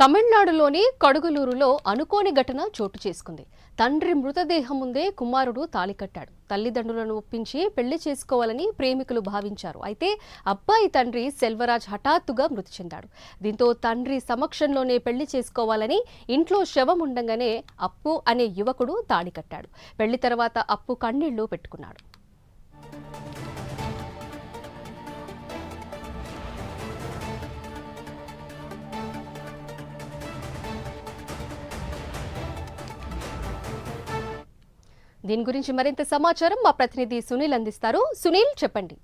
తమిళనాడులోని కడుగులూరులో అనుకోని ఘటన చోటు చేసుకుంది. తండ్రి మృతదేహం ముందే కుమారుడు తాళి కట్టాడు. తల్లిదండ్రులను ఒప్పించి పెళ్ళి చేసుకోవాలని ప్రేమికులు భావించారు. అయితే అబ్బాయి తండ్రి సెల్వరాజ్ హఠాత్తుగా మృతి చెందాడు. దీంతో తండ్రి సమక్షంలోనే పెళ్ళి చేసుకోవాలని ఇంట్లో శవం ఉండగానే అప్పు అనే యువకుడు తాళి కట్టాడు. పెళ్ళి తర్వాత అప్పు కన్నీళ్ళు పెట్టుకున్నాడు. దీని గురించి మరింత సమాచారం మా ప్రతినిధి సునీల్ అందిస్తారు. సునీల్ చెప్పండి.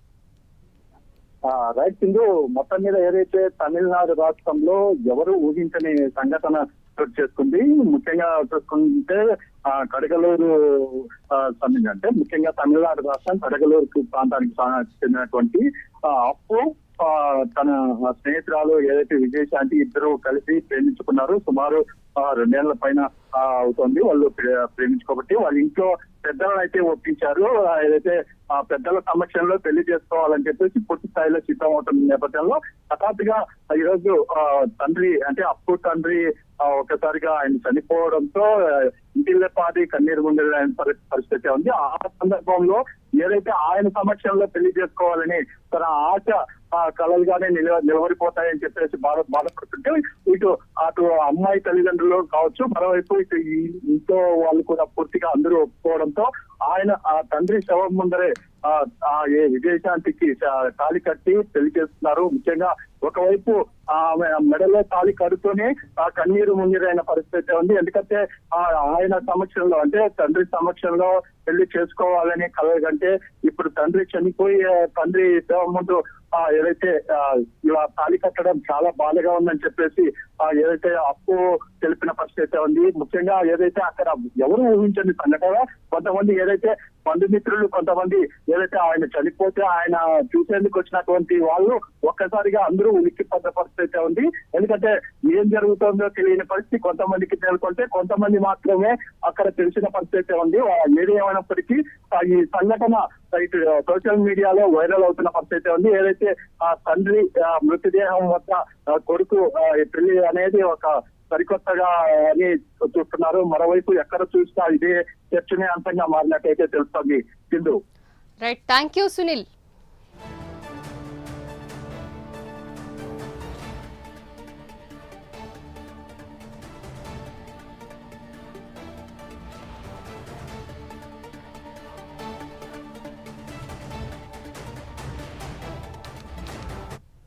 రైట్ సింధు మొత్తం మీద ఏదైతే తమిళనాడు రాష్ట్రంలో ఎవరు ఊహించని సంఘటన చోటు చేసుకుంది ముఖ్యంగా చూసుకుంటే ఆ, కడగలూరు సంబంధించి అంటే ముఖ్యంగా తమిళనాడు రాష్ట్రం కడగలూరు ప్రాంతానికి చెందినటువంటి అప్పు తన స్నేహితురాలు ఏదైతే విజయశాంతి ఇద్దరు కలిసి ప్రేమించుకున్నారు సుమారు ఆ, రెండేళ్ళ పైన అవుతుంది అవుతోంది. వాళ్ళు ప్రేమించుకోబట్టి వాళ్ళ ఇంట్లో పెద్దలను అయితే ఒప్పించారు. ఏదైతే ఆ పెద్దల సమక్షంలో పెళ్ళి చేసుకోవాలని చెప్పేసి పూర్తి స్థాయిలో సిద్ధం అవుతున్న నేపథ్యంలో హఠాత్తుగా ఈ రోజు ఆ, తండ్రి అంటే అప్పు తండ్రి ఒకసారిగా ఆయన చనిపోవడంతో ఆ, ఇంటిల్లపాది కన్నీరు ఆయన పరిస్థితి ఉంది. ఆ సందర్భంలో ఏదైతే ఆయన సమక్షంలో పెళ్ళి చేసుకోవాలని తన ఆశ కళలుగానే నిల నిలబడిపోతాయని చెప్పేసి బాధ బాధపడుతుంటే ఇటు అటు అమ్మాయి తల్లిదండ్రులు కావచ్చు మరోవైపు ఇటు ఇంట్లో వాళ్ళు కూడా పూర్తిగా అందరూ ఒప్పుకోవడంతో ఆయన ఆ తండ్రి శవం ముందరే విజయశాంతికి తాళి కట్టి పెళ్ళి చేస్తున్నారు. ముఖ్యంగా ఒకవైపు ఆమె మెడలో తాళి కడుతూనే ఆ కన్నీరు ముంగిరైన పరిస్థితి ఉంది. ఎందుకంటే ఆ ఆయన సమక్షంలో అంటే తండ్రి సమక్షంలో పెళ్ళి చేసుకోవాలని కలగంటే ఇప్పుడు తండ్రి చనిపోయి తండ్రి ముందు ఆ ఏదైతే ఆ, ఇలా తాళి కట్టడం చాలా బాధగా ఉందని చెప్పేసి ఆ ఏదైతే అప్పు తెలిపిన అయితే ఉంది. ముఖ్యంగా ఏదైతే అక్కడ ఎవరు ఊహించండి సంఘటన కొంతమంది ఏదైతే బంధుమిత్రులు కొంతమంది ఏదైతే ఆయన చనిపోతే ఆయన చూసేందుకు వచ్చినటువంటి వాళ్ళు ఒక్కసారిగా అందరూ ఉనికి పడ్డ పరిస్థితి ఉంది. ఎందుకంటే ఏం జరుగుతుందో తెలియని పరిస్థితి కొంతమందికి తెలుసుకుంటే కొంతమంది మాత్రమే అక్కడ తెలిసిన పరిస్థితి ఉంది. ఆ ఏది ఏమైనప్పటికీ ఈ సంఘటన ఇటు సోషల్ మీడియాలో వైరల్ అవుతున్న పరిస్థితి ఉంది. ఏదైతే ఆ తండ్రి ఆ మృతదేహం వద్ద కొడుకు పెళ్ళి అనేది ఒక సరికొత్తగా అని చూస్తున్నారు. మరోవైపు ఎక్కడ చూసినా ఇదే చర్చనీయాంశంగా మారినట్టయితే తెలుస్తుంది. Sindhu. Right thank you Sunil